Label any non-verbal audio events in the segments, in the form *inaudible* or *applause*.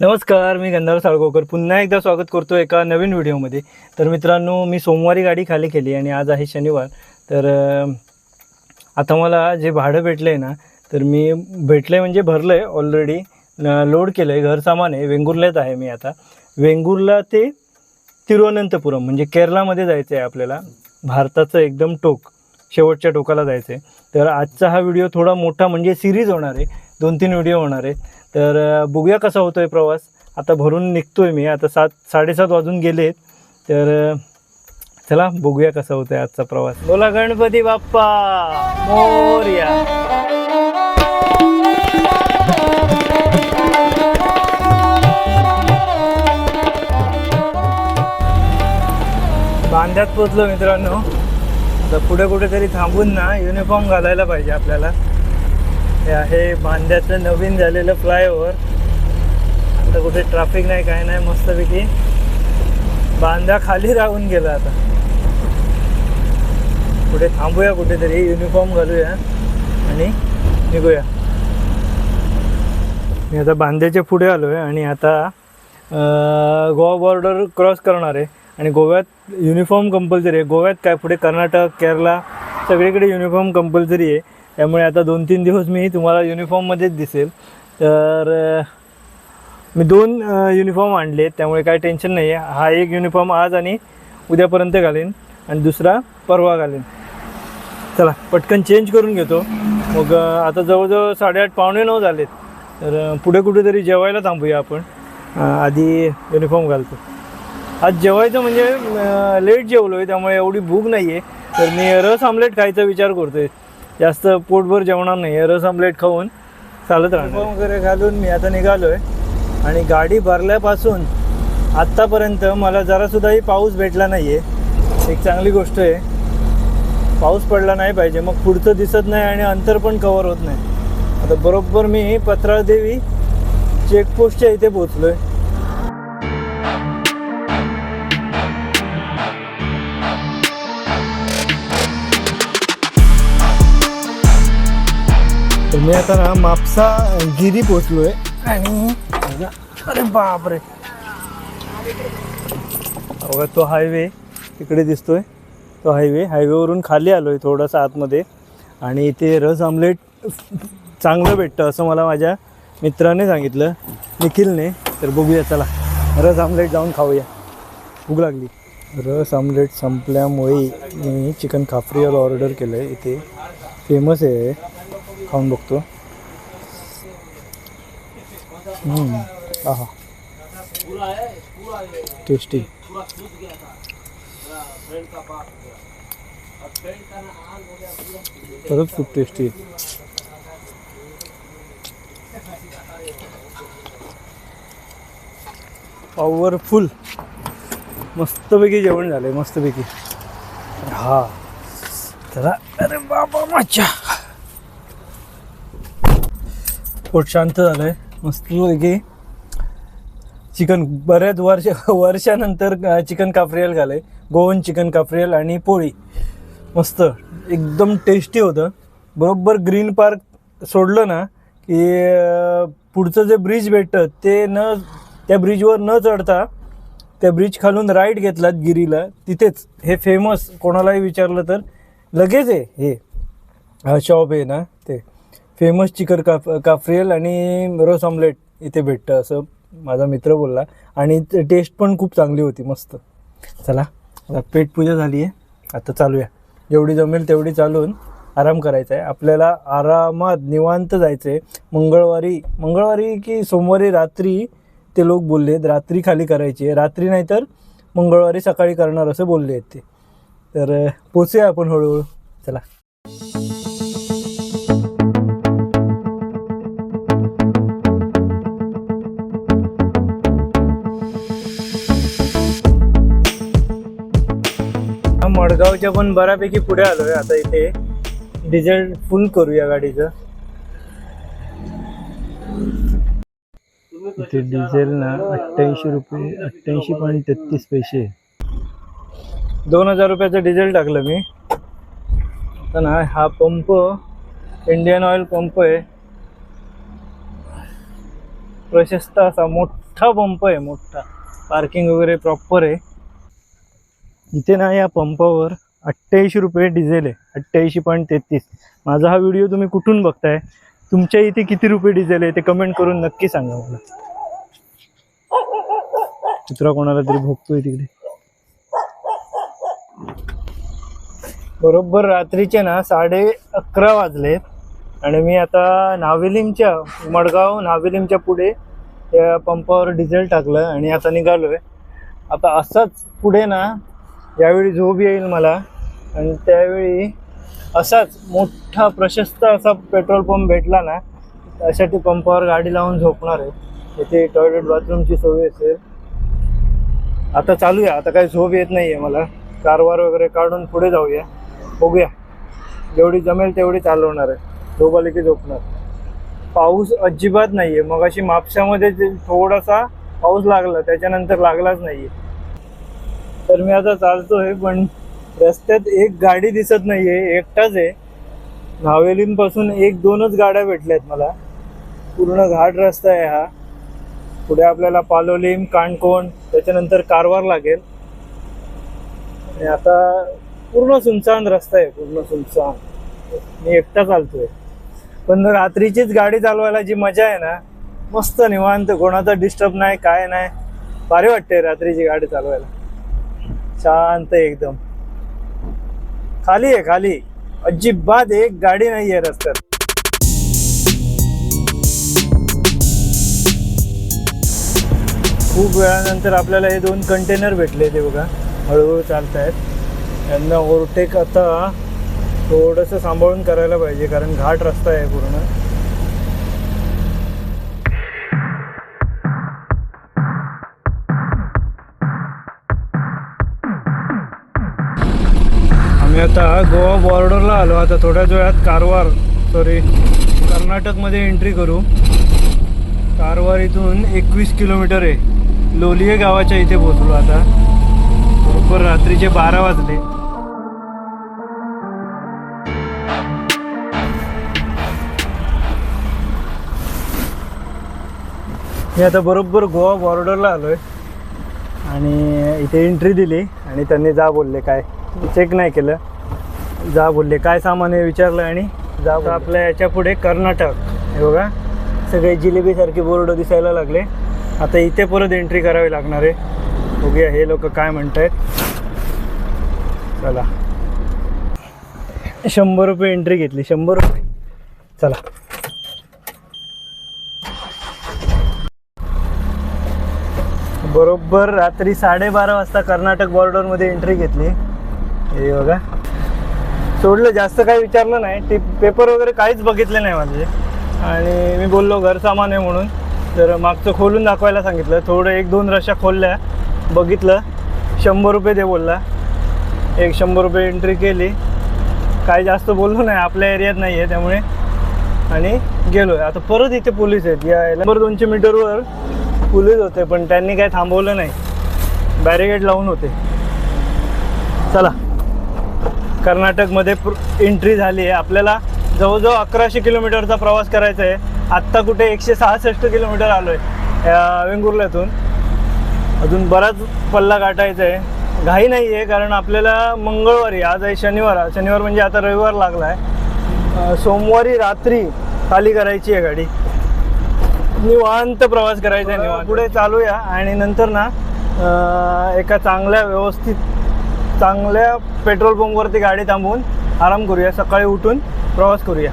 नमस्कार मी गंधार साळगावकर पुन्हा एकदा स्वागत करतो एका नवीन व्हिडिओमध्ये. तर मित्रांनो मी सोमवारी गाडी खाली केली आणि आज आहे शनिवार. तर आता मला जे भाडं भेटलं आहे ना तर मी भेटलं आहे म्हणजे भरलं आहे ऑलरेडी लोड केलं आहे घर सामान आहे वेंगुर्ल्यात आहे मी आता. वेंगुर्ला ते तिरुवनंतपुरम म्हणजे केरळामध्ये जायचं आहे आपल्याला. भारताचं एकदम टोक शेवटच्या टोकाला जायचं आहे तर आजचा हा व्हिडिओ थोडा मोठा म्हणजे सिरीज होणार आहे. दोन तीन व्हिडिओ होणार आहे तर बघूया कसा होतो आहे प्रवास. आता भरून निघतो आहे मी. आता सात साडेसात वाजून गेले तर चला बघूया कसा होतो आहे आजचा प्रवास. बोला गणपती बाप्पा. मोर्या. बांध्यात पोचलो मित्रांनो. आता पुढे कुठेतरी थांबून ना युनिफॉर्म घालायला पाहिजे आपल्याला. हे आहे बांद्याचं नवीन झालेलं फ्लायओव्हर. आता कुठे ट्रॅफिक नाही काय नाही मस्तपैकी. बांधा खाली राहून गेला आता. कुठे थांबूया कुठेतरी युनिफॉर्म घालूया आणि निघूया. मी आता बांद्याच्या पुढे आलो आहे आणि आता गोवा बॉर्डर क्रॉस करणार आहे. आणि गोव्यात युनिफॉर्म कंपल्सरी आहे. गोव्यात काय पुढे? कर्नाटक केरला सगळीकडे युनिफॉर्म कंपल्सरी आहे. त्यामुळे आता दोन तीन दिवस मी तुम्हाला युनिफॉर्ममध्येच दिसेल. तर मी दोन युनिफॉर्म आणले आहेत त्यामुळे काय टेन्शन नाही आहे हा एक युनिफॉर्म आज आणि उद्यापर्यंत घालेन आणि दुसरा परवा घालेन. चला पटकन चेंज करून घेतो. मग आता जवळजवळ साडेआठ पावणे नऊ झालेत. तर पुढे कुठेतरी जेवायला थांबूया आपण. आधी युनिफॉर्म घालतो. आज जेवायचं म्हणजे लेट जेवलो आहे त्यामुळे एवढी भूक नाही आहे तर मी रस आमलेट खायचा विचार करतो आहे जास्त पोटभर जेवणार नाही आहे रस आमलेट खाऊन चालत राहणार. वगैरे घालून मी आता निघालो आहे आणि गाडी भरल्यापासून आत्तापर्यंत मला जरासुद्धाही पाऊस भेटला नाही आहे एक चांगली गोष्ट आहे. पाऊस पडला नाही पाहिजे मग पुढचं दिसत नाही आणि अंतर पण कवर होत नाही. आता बरोबर मी पत्रादेवी चेकपोस्टच्या इथे पोचलो आहे मी आता ना मापसा गिरी पोचलोय. आणि अरे बापरे. बघा तो हायवे तिकडे दिसतोय. तो हायवे हायवेवरून खाली आलो आहे थोडंसं आतमध्ये. आणि इथे रस आमलेट चांगलं भेटतं असं मला माझ्या मित्राने सांगितलं. निखिलने. तर बघूया चला. रस आमलेट जाऊन खाऊया. भूक लागली. रस आमलेट संपल्यामुळे मी चिकन खाफरीवाला ऑर्डर केलं आहे इथे. फेमस आहे. खाऊन बघतो आहा टेस्टी खरंच खूप टेस्टी पॉवरफुल मस्तपैकी जेवण झालंय मस्तपैकी हा चला अरे बाबा मच्छा पोट शांत झालंय. मस्तपैकी चिकन बऱ्याच वर्ष वर्षानंतर चिकन काफ्रियल घालय. गोवन चिकन काफ्रियल आणि पोळी. मस्त. एकदम टेस्टी होतं. बरोबर ग्रीन पार्क सोडलं ना की पुढचं जे ब्रिज भेटतं ते न त्या ब्रिजवर न चढता त्या ब्रिज खालून राईट घेतलात गिरीला. तिथेच. हे फेमस कोणालाही विचारलं तर लगेच आहे हे शॉप आहे ना ते. फेमस चिकन काफ काफ्रियल आणि रोस ऑमलेट इथे भेटतं असं माझा मित्र बोलला. आणि टेस्ट पण खूप चांगली होती मस्त. चला आता पेटपूजा झाली आहे. आता चालूया. जेवढी जमेल तेवढी चालून आराम करायचा आहे आपल्याला आरामात निवांत जायचं आहे मंगळवारी मंगळवारी की सोमवारी रात्री ते लोक बोलले आहेत रात्री खाली करायची आहे. रात्री नाही तर मंगळवारी सकाळी करणार असं बोलले आहेत ते. तर पोचूया आपण हळूहळू. चला. मडगावच्या पण बऱ्यापैकी पुढे आलोय. आता इथे डिझेल फुल करूया गाडीचं. इथे डिझेल ना अठ्ठ्याऐंशी रुपये अठ्ठ्याऐंशी पॉईंट तेहतीस पैसे. दोन हजार रुपयाचं डिझेल टाकलं मी. आता ना हा पंप इंडियन ऑइल पंप आहे. प्रशस्त असा मोठा पंप आहे मोठा. पार्किंग वगैरे प्रॉपर आहे. इथे ना या पंपावर अठ्ठ्याऐंशी रुपये डिझेल आहे अठ्ठ्याऐंशी पॉईंट तेहतीस. माझा हा व्हिडिओ तुम्ही कुठून बघताय? तुमच्या इथे किती रुपये डिझेल आहे ते कमेंट करून नक्की सांगा मला. कुत्रा कोणाला तरी भोगतोय तिकडे. बरोबर रात्रीचे ना साडे अकरा वाजले आणि मी आता नावेलिमच्या मडगाव नावेलिमच्या पुढे त्या पंपावर डिझेल टाकलं आणि आता निघालोय. आता असाच पुढे ना यावेळी झोप येईल मला. आणि त्यावेळी असाच मोठा प्रशस्त असा पेट्रोल पंप भेटला ना त्यासाठी पंपावर गाडी लावून झोपणार आहे. इथे टॉयलेट बाथरूमची सोय असेल. आता चालूया आता काही झोप येत नाही आहे मला. कारवार वगैरे काढून पुढे जाऊया. बघूया. जेवढी जमेल तेवढी चालवणार आहे. झोप आली की झोपणार. पाऊस अजिबात नाही आहे मग अशी मापशामध्ये जे थोडासा पाऊस लागला त्याच्यानंतर लागलाच नाही आहे तर मी आता चालतो आहे पण रस्त्यात एक गाडी दिसत नाहीये एकटाच आहे. नावेलींपासून एक दोनच गाड्या भेटल्यात मला. पूर्ण घाट रस्ता आहे हा. पुढे आपल्याला पालोलीम काणकोण त्याच्यानंतर कारवार लागेल. आणि आता पूर्ण सुनसान रस्ता आहे पूर्ण सुनसान. मी एकटा चालतोय. पण रात्रीचीच गाडी चालवायला जी मजा आहे ना मस्त निवांत कोणाचा डिस्टर्ब नाही काय नाही. भारी वाटते रात्रीची गाडी चालवायला. शांत आहे एकदम. खाली आहे खाली. अजिबात एक गाडी नाही आहे रस्त्यात. खूप वेळानंतर आपल्याला हे दोन कंटेनर भेटले ते बघा. हळूहळू चालत आहेत यांना ओव्हरटेक आता थोडंसं सांभाळून करायला पाहिजे कारण घाट रस्ता आहे पूर्ण. आता गोवा बॉर्डरला आलो. आता थोड्याच वेळात कारवार सॉरी कर्नाटकमध्ये एंट्री करू. कारवार इथून एकवीस किलोमीटर आहे. लोलिये गावाच्या इथे पोचलो आता. बरोबर रात्रीचे बारा वाजले. मी आता बरोबर गोवा बॉर्डरला आलोय. आणि इथे एंट्री दिली. आणि त्यांनी जा बोलले काय. चेक नाही केलं. जा बोलले. काय सामान आहे विचारलं आणि जा आपल्या याच्यापुढे कर्नाटक. हे बघा. सगळे जिलेबीसारखे बोर्ड दिसायला लागले. आता इथे परत एंट्री करावी लागणार आहे. बघूया हे लोक काय म्हणत आहेत चला. शंभर रुपये एंट्री घेतली. शंभर रुपये. चला. बरोबर रात्री साडेबारा वाजता कर्नाटक बॉर्डरमध्ये एंट्री घेतली. हे बघा. सोडलं जास्त काही विचारलं नाही. टिप पेपर वगैरे काहीच बघितले नाही माझे. आणि मी बोललो घर सामान आहे म्हणून. तर मागचं खोलून दाखवायला सांगितलं. थोडं एक दोन रशा खोलल्या. बघितलं. शंभर रुपये दे बोलला. एक शंभर रुपये एंट्री केली. काही जास्त बोललो नाही. आपल्या एरियात नाही आहे त्यामुळे. आणि गेलो आता परत इथे पोलीस आहेत. या नंबर दोनशे मीटरवर पोलीस होते पण त्यांनी काही थांबवलं नाही. बॅरिगेड लावून होते. चला. कर्नाटकमध्ये एंट्री झाली आहे. आपल्याला जवळजवळ अकराशे किलोमीटरचा प्रवास करायचा आहे. आत्ता कुठे एकशे सहासष्ट किलोमीटर आलो आहे वेंगुर्ल्यातून. अजून बराच पल्ला गाठायचा आहे. घाई नाही आहे कारण आपल्याला मंगळवारी आज आहे शनिवार. शनिवार म्हणजे आता रविवार लागला आहे सोमवारी रात्री खाली करायची आहे गाडी. निवांत प्रवास करायचा आहे निवांत. पुढे चालूया. आणि नंतर ना एका चांगल्या व्यवस्थित चांगल्या पेट्रोल पंपवरती गाडी थांबवून आराम करूया. सकाळी उठून प्रवास करूया.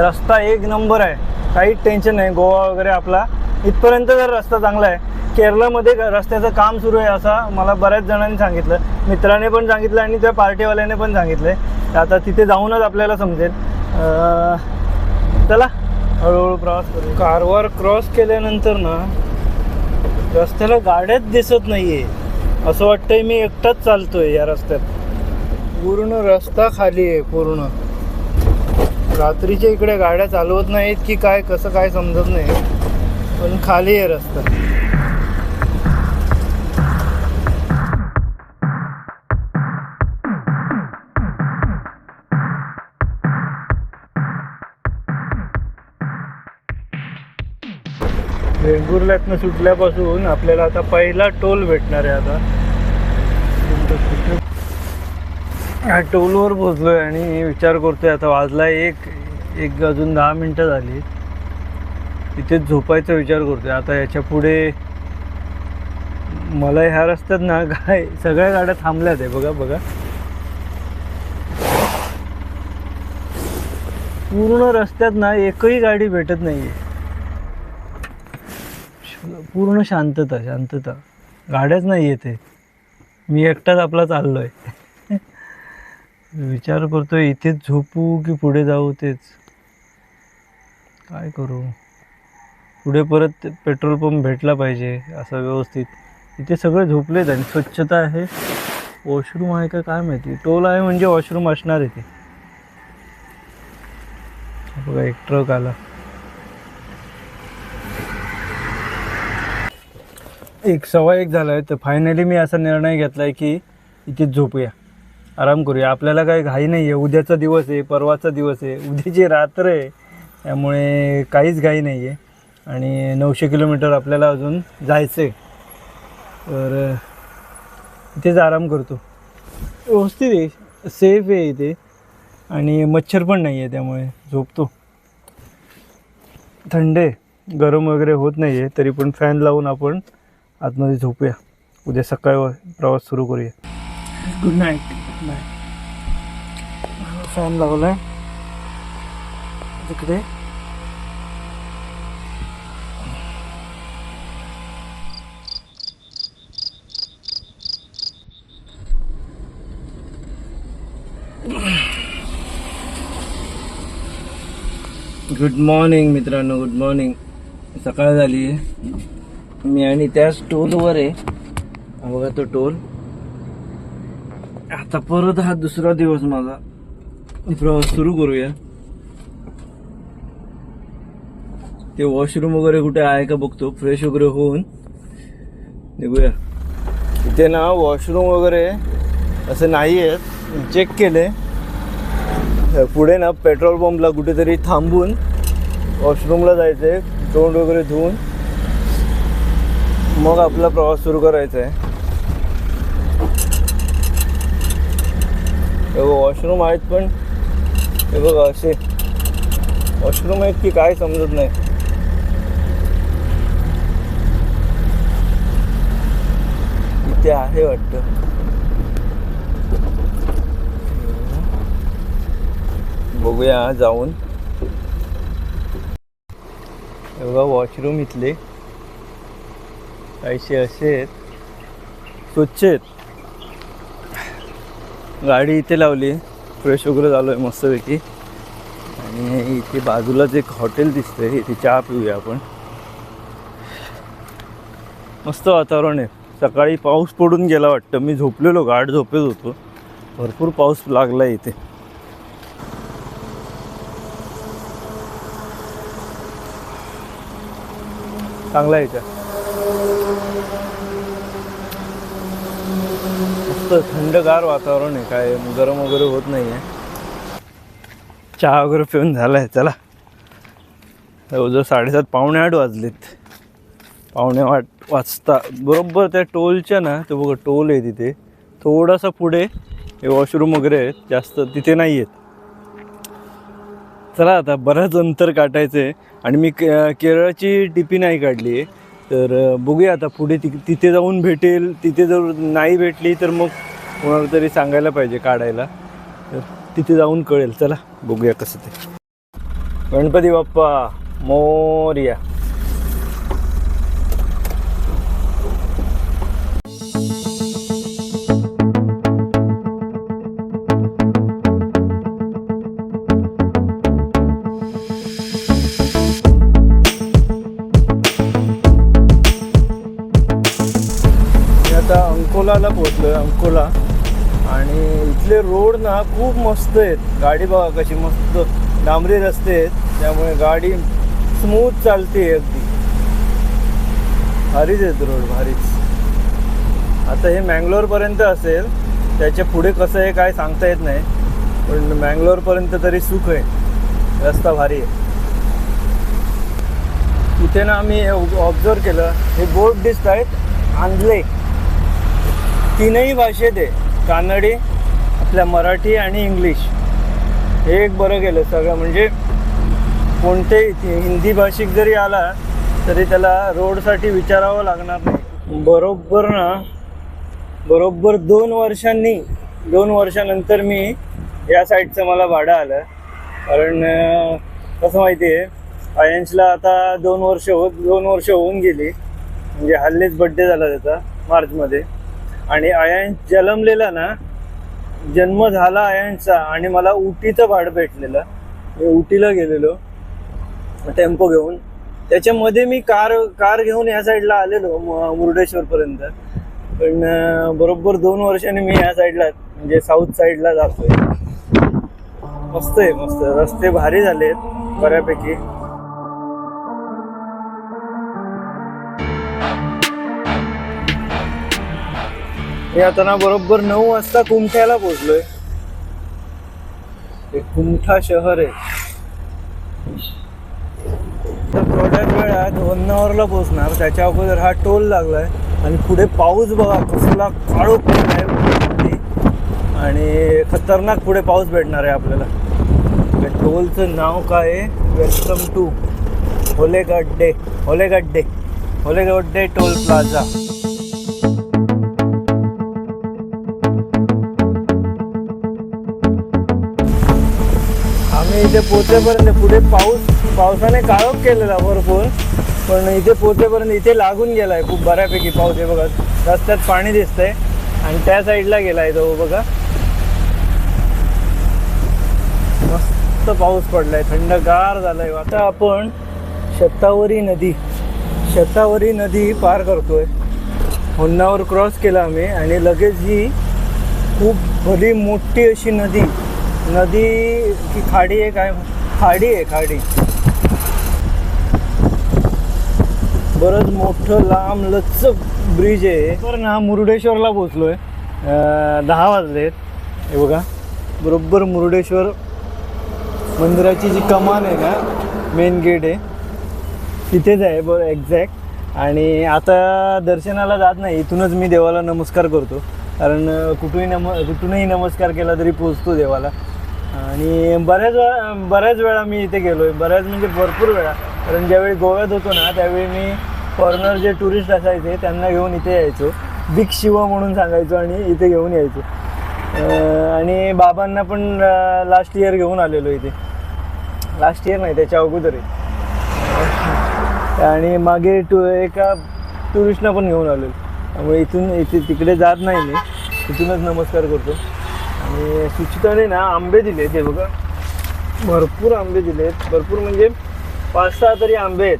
रस्ता एक नंबर आहे. काहीच टेन्शन नाही. गोवा वगैरे आपला. इथपर्यंत जर रस्ता चांगला आहे. केरळमध्ये ग- रस्त्याचं काम सुरू आहे असं मला बऱ्याच जणांनी सांगितलं. मित्राने पण सांगितलं आणि त्या पार्टीवाल्याने पण सांगितलं आहे आता तिथे जाऊनच आपल्याला समजेल. चला हळूहळू प्रवास करू कारवार क्रॉस केल्यानंतर ना रस्त्याला गाड्याच दिसत नाही आहे असं वाटतंय मी एकटाच चालतोय या रस्त्यात. पूर्ण रस्ता खाली आहे पूर्ण. रात्रीच्या इकडे गाड्या चालवत नाहीत की काय कसं काय समजत नाही. पण खाली आहे रस्ता. वेंगुर्ल्यातनं सुटल्यापासून आपल्याला आता पहिला टोल भेटणार आहे आता. ह्या टोलवर पोचलो आहे आणि विचार करतोय आता वाजला एक एक अजून दहा मिनटं झाली. इथेच झोपायचा विचार करतोय. आता याच्यापुढे मला ह्या रस्त्यात ना काय सगळ्या गाड्या थांबल्यात आहे. बघा बघा. पूर्ण रस्त्यात ना एकही गाडी भेटत नाही आहे पूर्ण शांतता शांतता. गाड्याच नाही येते मी एकटाच आपला चाललो आहे विचार करतोय इथेच झोपू की पुढे जाऊ तेच? काय करू? पुढे परत पेट्रोल पंप भेटला पाहिजे असं व्यवस्थित. इथे सगळे झोपलेत आणि स्वच्छता आहे. वॉशरूम आहे का काय माहिती? टोल आहे म्हणजे वॉशरूम असणार आहे ते बघा एक ट्रक आला. एक सव्वा एक झाला आहे तर फायनली मी असा निर्णय घेतला आहे की इथेच झोपूया. आराम करूया. आपल्याला काही घाई नाही आहे उद्याचा दिवस आहे परवाचा दिवस आहे. उद्याची रात्र आहे त्यामुळे काहीच घाई नाही आहे आणि नऊशे किलोमीटर आपल्याला अजून जायचं आहे तर इथेच आराम करतो. व्यवस्थित आहे. सेफ आहे इथे. आणि मच्छर पण नाही आहे त्यामुळे झोपतो. थंड आहे. गरम वगैरे होत नाही आहे तरी पण फॅन लावून आपण आतमध्ये झोपूया. उद्या सकाळी प्रवास सुरू करूया. गुड नाईट बाय फॅन लावलाय. तिकडे. गुड मॉर्निंग मित्रांनो. गुड मॉर्निंग सकाळ झाली आहे मी आणि त्याच टोलवर आहे. बघा तो टोल. आता परत हा दुसरा दिवस माझा. प्रवास सुरू करूया. ते वॉशरूम वगैरे कुठे आहे का बघतो. फ्रेश वगैरे होऊन निघूया. इथे ना वॉशरूम वगैरे असं नाही आहेत चेक केले पुढे ना पेट्रोल पंपला कुठेतरी थांबून वॉशरूमला जायचं आहे तोंड वगैरे धुवून. मग आपला प्रवास सुरू करायचा आहे. हे वॉशरूम आहेत पण हे बघा असे. वॉशरूम आहेत की काय समजत नाही. इथे आहे वाटतं. बघूया जाऊन. बघा वॉशरूम इथले. काहीसे असे आहेत स्वच्छ आहेत गाडी इथे लावली फ्रेश वगैरे झालो आहे मस्तपैकी. आणि इथे बाजूलाच एक हॉटेल दिसतंय इथे चहा पिऊया आपण. मस्त वातावरण आहे. सकाळी पाऊस पडून गेला वाटतं. मी झोपलेलो गाढ झोपेत होतो. भरपूर पाऊस लागला इथे. चांगला आहे का? मस्त थंडगार वातावरण आहे. काय गरम वगैरे होत नाही आहे चहा वगैरे पिऊन झाला आहे चला. जवळजवळ साडेसात पावणे आठ वाजलेत. पावणे आठ वाजता. बरोबर त्या टोलच्या ना ते बघा टोल आहे तिथे. थोडासा पुढे हे वॉशरूम वगैरे आहेत. जास्त तिथे नाही आहेत चला आता बरंच अंतर काटायचं आहे आणि मी के केरळची टिपी नाही काढली आहे तर बघूया आता पुढे ति तिथे जाऊन भेटेल तिथे जर नाही भेटली तर मग कोणाला तरी सांगायला पाहिजे काढायला. तर तिथे जाऊन कळेल. चला बघूया कसं ते. गणपती बाप्पा मोर्या. अंकोला. आणि इथले रोड ना खूप मस्त आहेत. गाडी बघा कशी मस्त डांबरी रस्ते आहेत. त्यामुळे गाडी स्मूथ चालते अगदी. भारीच आहेत रोड भारीच. आता हे मँगलोरपर्यंत असेल. त्याच्या पुढे कसं आहे काय सांगता येत नाही. पण मँगलोरपर्यंत तरी सुख आहे. रस्ता भारी आहे. तिथे ना आम्ही ऑब्झर्व केलं. हे बोट दिसत आहेत आंधले तीनही भाषेत आहे. कानडी आपल्या मराठी आणि इंग्लिश. हे एक बरं गेलं सगळं. म्हणजे कोणतेही हिंदी भाषिक जरी आला तरी त्याला रोडसाठी विचारावं लागणार नाही. बरोबर ना? बरोबर दोन वर्षांनी दोन वर्षानंतर मी या साईडचं मला भाडं आलं. कारण कसं माहिती आहे आयन्सला आता दोन वर्ष होत दोन वर्ष होऊन गेली. म्हणजे हल्लीच बड्डे झाला त्याचा मार्चमध्ये. आणि आयन्स जन्मलेला ना जन्म झाला आयांचा आणि मला उटीचं भाडं भेटलेलं. मी उटीला गेलेलो टेम्पो घेऊन. त्याच्यामध्ये मी कार कार घेऊन या साईडला आलेलो म- मुर्डेश्वरपर्यंत. पण बरोबर दोन वर्षाने मी या साईडला म्हणजे साऊथ साईडला जातोय. मस्त आहे मस्त. रस्ते भारी झालेत बऱ्यापैकी. मी आता ना बरोबर नऊ वाजता कुमठ्याला पोहोचलोय. हे कुमठा शहर आहे. तर थोड्याच वेळात वन्नावरला पोहोचणार. त्याच्या अगोदर हा टोल लागलाय. आणि पुढे पाऊस बघा कसला काळोख आहे. आणि खतरनाक पुढे पाऊस भेटणार आहे आपल्याला. त्या टोलचं नाव काय आहे? Welcome to Holegadde. Holegadde. Holegadde toll plaza. इथे पोचेपर्यंत पुढे पाऊस पावसाने काळोख केलेला भरपूर. पण इथे पोचेपर्यंत इथे लागून गेलाय खूप बऱ्यापैकी पाऊस आहे बघा. रस्त्यात पाणी दिसतंय आणि त्या साईडला गेलाय तो बघा. मस्त पाऊस पडलाय थंडगार झालाय. आता आपण शतावरी नदी शतावरी नदी पार करतोय. होन्नावर क्रॉस केला आम्ही आणि लगेच ही खूप भली मोठी अशी नदी नदी की खाडी आहे. काय खाडी आहे खाडी. बरंच मोठं लांब लचक ब्रिज आहे. तर ना मुरुडेश्वरला पोचलोय दहा वाजलेत हे बघा बरोबर मुरुडेश्वर मंदिराची जी कमान आहे ना मेन गेट आहे. तिथेच आहे बरं एक्झॅक्ट आणि आता दर्शनाला जात नाही इथूनच मी देवाला नमस्कार करतो. कारण कुठूनही नम कुठूनही नमस्कार केला तरी पोचतो देवाला. आणि बऱ्याच वेळा बऱ्याच वेळा मी इथे गेलो आहे बऱ्याच म्हणजे भरपूर वेळा. कारण ज्यावेळी गोव्यात होतो ना त्यावेळी मी फॉरेनर जे टुरिस्ट असायचे त्यांना घेऊन इथे यायचो. बिग शिवा म्हणून सांगायचो आणि इथे घेऊन यायचो. आणि बाबांना पण लास्ट इयर घेऊन आलेलो इथे. लास्ट इयर नाही त्याच्या अगोदर आहे. आणि मागे टू एका टुरिस्टना पण घेऊन आलो त्यामुळे इथून इथे तिकडे जात नाही मी. इथूनच नमस्कार करतो. आणि सुचिताने ना आंबे दिले ते बघा. भरपूर आंबे दिलेत भरपूर म्हणजे पाच सहा तरी आंबे आहेत.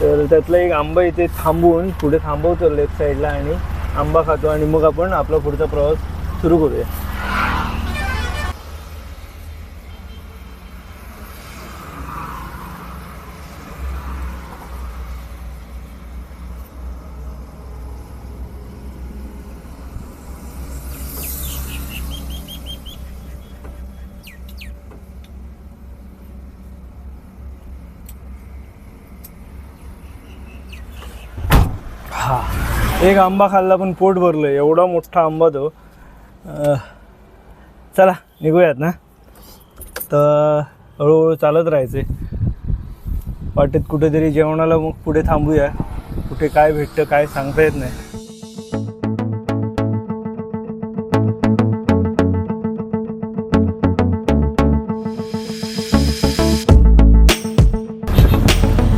तर त्यातला एक आंबा इथे थांबून पुढे थांबवतो लेफ्ट साईडला आणि आंबा खातो आणि मग आपण आपला पुढचा प्रवास सुरू करूया हा एक आंबा खाल्ला पण पोट भरलं एवढा मोठा आंबा तो. चला निघूयात ना? तर हळूहळू चालत राहायचे वाटेत कुठेतरी जेवणाला मग पुढे थांबूया. कुठे काय भेटतं काय सांगता येत नाही.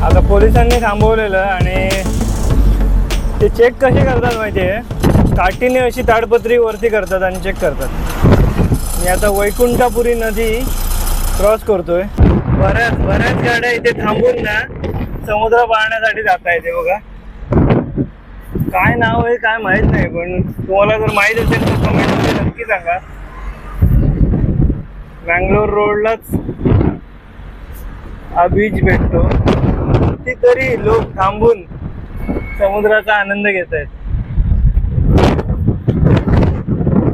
आता पोलिसांनी थांबवलेलं आणि ते चेक कसे करतात माहिती आहे काठीने अशी ताडपत्री वरती करतात आणि चेक करतात. मी आता वैकुंठापुरी नदी क्रॉस करतोय. बऱ्याच बऱ्याच गाड्या इथे थांबून ना समुद्र पाहण्यासाठी जाता येते बघा. काय नाव आहे काय माहीत नाही पण तुम्हाला जर माहीत असेल तर कमेंटमध्ये नक्की सांगा. बँगलोर रोडलाच हा बीच भेटतो. कितीतरी लोक थांबून समुद्राचा आनंद घेत आहेत.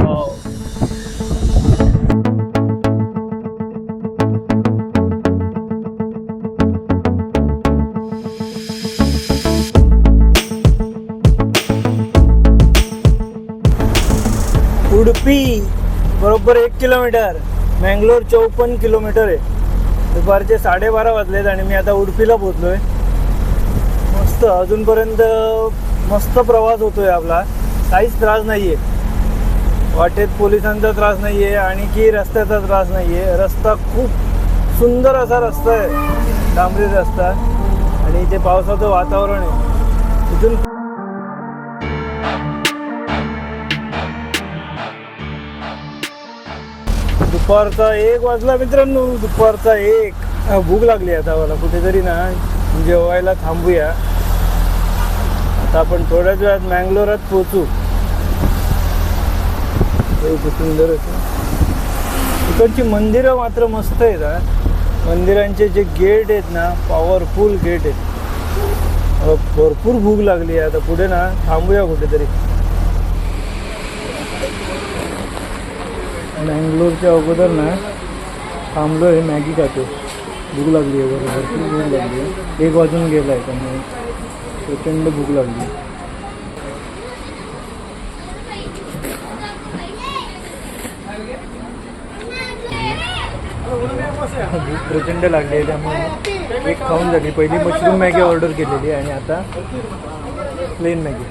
हो. उडपी बरोबर एक किलोमीटर. मँगलोर चौपन्न किलोमीटर आहे. दुपारचे साडेबारा वाजलेत आणि मी आता उडपीला पोचलो आहे मस्त. अजूनपर्यंत मस्त प्रवास होतोय आपला. काहीच त्रास नाहीये. वाटेत पोलिसांचा त्रास नाहीये आणि की रस्त्याचा त्रास नाहीये. रस्ता खूप सुंदर असा रस्ता आहे. डांबरी रस्ता. आणि इथे पावसाचं वातावरण आहे. इथून दुपारचा एक वाजला मित्रांनो. दुपारचा एक. भूक लागली आता मला कुठेतरी ना जेवायला थांबूया. तर आपण थोड्याच वेळात मँगलोरात पोहोचू. सुंदर इकडची मंदिरं मात्र मस्त आहेत हा. मंदिरांचे जे गेट आहेत ना पॉवरफुल गेट आहेत. भरपूर भूक लागली आहे. आता पुढे ना थांबूया कुठेतरी. मँगलोरच्या अगोदर ना थांबलो आहे मॅगी खातो. भूक लागली आहे बरोबर. भरपूर भूक लागली आहे. एक वाजून गेला आहे त्यामुळे. प्रचंड भूक लागली. भूक प्रचंड लागली आहे त्यामुळे एक खाऊन झाली. पहिली मशरूम मॅगी ऑर्डर केलेली आणि आता प्लेन मॅगी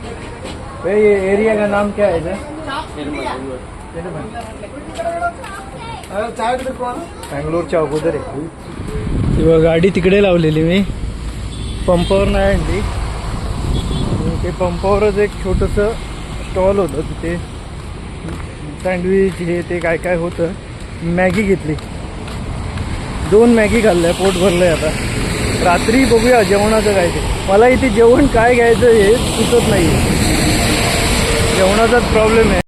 ये एरिया का नाम क्या है इधर बँगलोरच्या अगोदर आहे. तेव्हा गाडी तिकडे लावलेली मी. पंपावर नाही आणली आणि ते पंपावरच एक छोटंसं स्टॉल होतं. तिथे सँडविच हे ते काय काय होतं. मॅगी घेतली. दोन मॅगी खाल्ल्या पोट भरलंय आता. रात्री बघूया जेवणाचं काय ते. मला इथे जेवण काय घ्यायचं हे सुचत नाही जेवणाचाच प्रॉब्लेम आहे.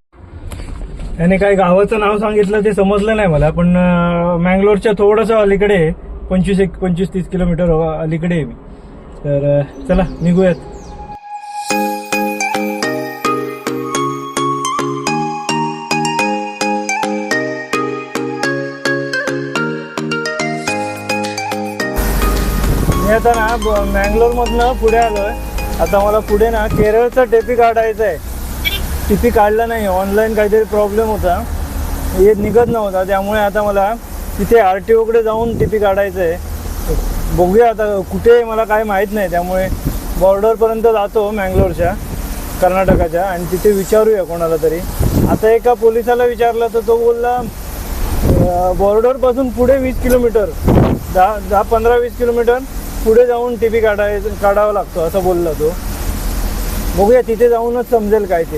त्याने काय गावाचं नाव सांगितलं ते समजलं नाही मला पण मँगलोरच्या थोडंसं अलीकडे पंचवीस एक पंचवीस तीस किलोमीटर अलीकडे आहे मी. तर चला निघूयात. आता ना ब- मँगलोरमधनं पुढे आलोय. आता मला पुढे ना केरळचा टेपी काढायचं आहे. टिपी काढला नाही ऑनलाईन काहीतरी प्रॉब्लेम होता. येत निघत नव्हता त्यामुळे आता मला तिथे आर टी ओकडे जाऊन टिपी काढायचं आहे. बघूया आता कुठे मला काय माहीत नाही. त्यामुळे बॉर्डरपर्यंत जातो मँगलोरच्या कर्नाटकाच्या आणि तिथे विचारूया कोणाला तरी. आता एका पोलिसाला विचारलं तर तो बोलला बॉर्डरपासून पुढे वीस किलोमीटर दहा दहा पंधरा वीस किलोमीटर पुढे जाऊन टिपी काढायचं काढावा लागतो असं बोलला तो. बघूया तिथे जाऊनच समजेल काय ते.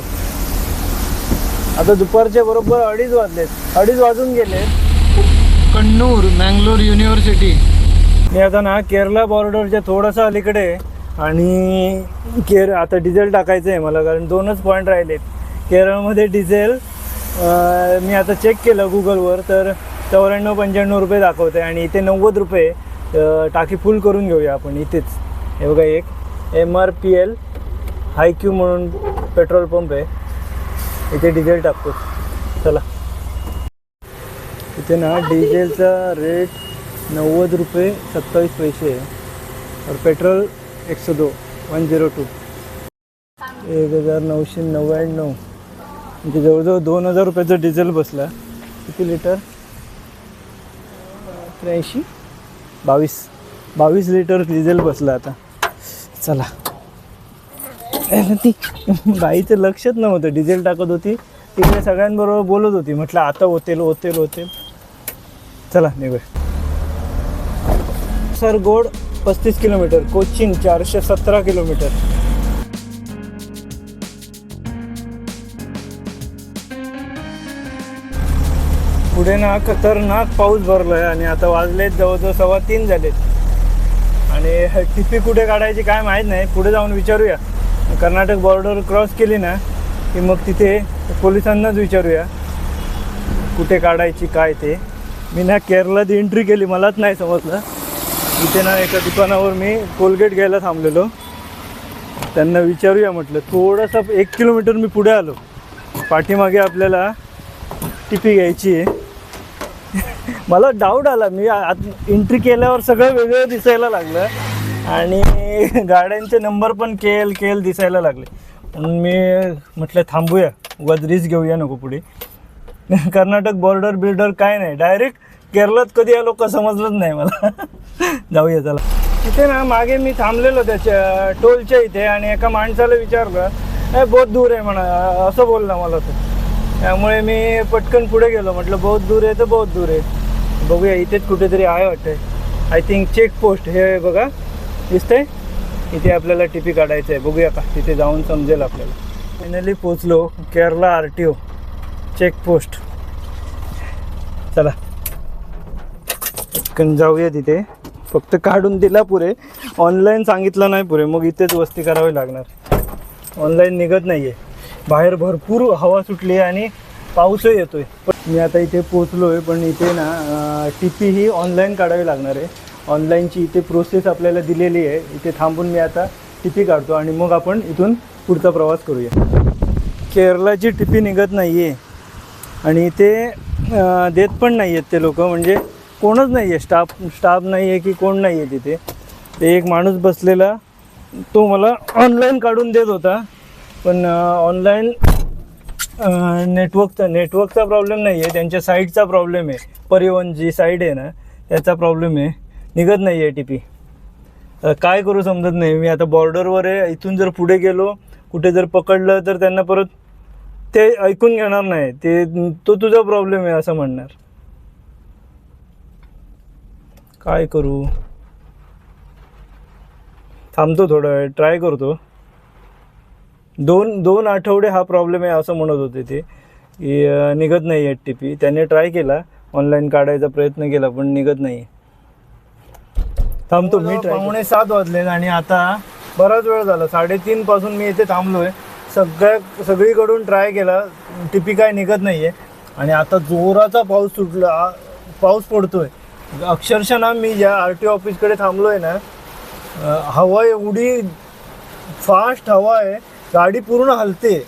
आता दुपारचे बरोबर अडीच वाजलेत. अडीच वाजून गेले. कन्नूर मँगलोर युनिव्हर्सिटी. मी आता ना केरला बॉर्डरच्या थोडंसं अलीकडे. आणि केर आता डिझेल टाकायचं आहे मला कारण दोनच पॉईंट राहिलेत. केरळमध्ये डिझेल मी आता चेक केलं गुगलवर तर चौऱ्याण्णव पंच्याण्णव रुपये दाखवते आणि इथे नव्वद रुपये टाकी फुल करून घेऊया आपण इथेच. हे बघा एक. M R P L HiQ म्हणून पेट्रोल पंप आहे. इथे डिझेल टाकतो. चला. इथे ना डिझेलचा रेट नव्वद रुपये सत्तावीस पैसे आहे. और पेट्रोल एकशे दो वन झिरो टू एक हजार नऊशे नव्याण्णव. म्हणजे जवळजवळ दोन हजार रुपयाचं डिझेल बसला. किती लिटर त्र्याऐंशी? बावीस बावीस लिटर डिझेल बसलं आता. चला. ती बाईचं लक्षच नव्हतं. डिझेल टाकत होती. तिकडे सगळ्यांबरोबर बोलत होती. म्हटलं आता होतेल होतेल होतेल. चला निघूया. सरगोड पस्तीस किलोमीटर कोचिन चारशे सतरा किलोमीटर. पुढे ना खतरनाक पाऊस भरलाय आणि आता वाजलेत जवळजवळ सव्वा तीन झालेत आणि टिपी कुठे काढायची काय माहीत नाही. पुढे जाऊन विचारूया. कर्नाटक बॉर्डर क्रॉस केली ना की मग तिथे पोलिसांनाच विचारूया. कुठे काढायची काय ते. मी ना केरळात एंट्री केली मलाच नाही समजलं. इथे ना एका दुकानावर मी कोलगेट घ्यायला थांबलेलो. त्यांना विचारूया म्हटलं थोडंसं एक किलोमीटर मी पुढे आलो. पाठीमागे आपल्याला टिपी घ्यायची आहे. मला डाऊट आला. मी आत एंट्री केल्यावर सगळं वेगळं दिसायला लागलं. आणि *laughs* गाड्यांचे नंबर पण केल केल दिसायला लागले. म्हणून मी म्हटलं थांबूया. उगाच रिस्क घेऊया नको पुढे. *laughs* कर्नाटक बॉर्डर बिल्डर काय नाही. डायरेक्ट केरळात कधी या लोक समजलंच नाही मला. *laughs* जाऊया चला. इथे ना मागे मी थांबलेलो त्याच्या टोलच्या इथे आणि एका माणसाला विचारलं नाही बहुत दूर आहे म्हणा. असं बोलला मला तो. त्यामुळे मी पटकन पुढे गेलो. म्हटलं बहुत दूर आहे तर बहुत दूर आहे. बघूया इथेच कुठेतरी आहे वाटतंय. आय थिंक चेक पोस्ट हे बघा दिसतंय. इथे आपल्याला टिपी काढायचं आहे बघूया का तिथे जाऊन समजेल आपल्याला. फायनली पोचलो Kerala R T O check post चला. पटकन जाऊया तिथे. फक्त काढून दिला पुरे. ऑनलाईन सांगितलं नाही पुरे. मग इथेच वस्ती करावी लागणार. ऑनलाईन निघत नाही आहे बाहेर भरपूर हवा सुटली आहे आणि पाऊसही येतोय. पण मी आता इथे पोचलो आहे पण इथे ना टी पी ही ऑनलाईन काढावी लागणार आहे. ऑनलाईनची इथे प्रोसेस आपल्याला दिलेली आहे. इथे थांबून मी आता टी पी काढतो आणि मग आपण इथून पुढचा प्रवास करूया. केरलाची टी पी निघत नाही आहे आणि ते देत पण नाही आहेत ते लोक. म्हणजे कोणच नाही आहे स्टाफ स्टाफ नाही आहे की कोण नाही आहे तिथे. ते एक माणूस बसलेला तो मला ऑनलाईन काढून देत होता. पण ऑनलाईन नेटवर्कचा नेटवर्कचा प्रॉब्लेम नाही आहे त्यांच्या साईटचा प्रॉब्लेम आहे. परिवहन जी साईट आहे ना त्याचा प्रॉब्लेम आहे. निघत नाही आहे टी पी काय करू समजत नाही. मी आता बॉर्डरवर आहे. इथून जर पुढे गेलो कुठे जर पकडलं तर त्यांना परत ते ऐकून घेणार नाही. ते तो तुझा प्रॉब्लेम आहे असं म्हणणार. काय करू? थांबतो थोडा वेळ. ट्राय करतो. दोन दोन आठवडे हा प्रॉब्लेम आहे असं म्हणत होते ते. की निघत नाही आहे टी पी त्याने ट्राय केला. ऑनलाईन काढायचा प्रयत्न केला पण निघत नाही. थांबतो मी पावणे सात वाजले आणि आता बराच वेळ झाला. साडेतीन पासून मी इथे थांबलोय. सगळ्या सगळीकडून ट्राय केला. टिपी काय निघत नाही आहे आणि आता जोराचा पाऊस सुटला. पाऊस पडतोय. अक्षरशः ना मी ज्या आर टी ऑफिसकडे थांबलोय ना हवा एवढी फास्ट हवा आहे. गाडी पूर्ण हलते.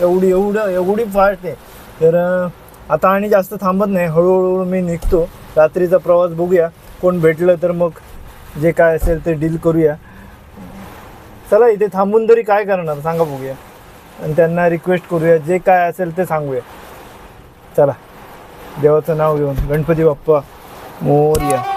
एवढी एवढं एवढी फास्ट आहे. तर आता आणि जास्त थांबत नाही. हळूहळू मी निघतो. रात्रीचा प्रवास बघूया. कोण भेटलं तर मग जे काय असेल ते डील करूया. चला इथे थांबून तरी काय करणार? सांगा बघूया. आणि त्यांना रिक्वेस्ट करूया. जे काय असेल ते सांगूया. चला. देवाचं नाव घेऊन. गणपती बाप्पा. मोर्या.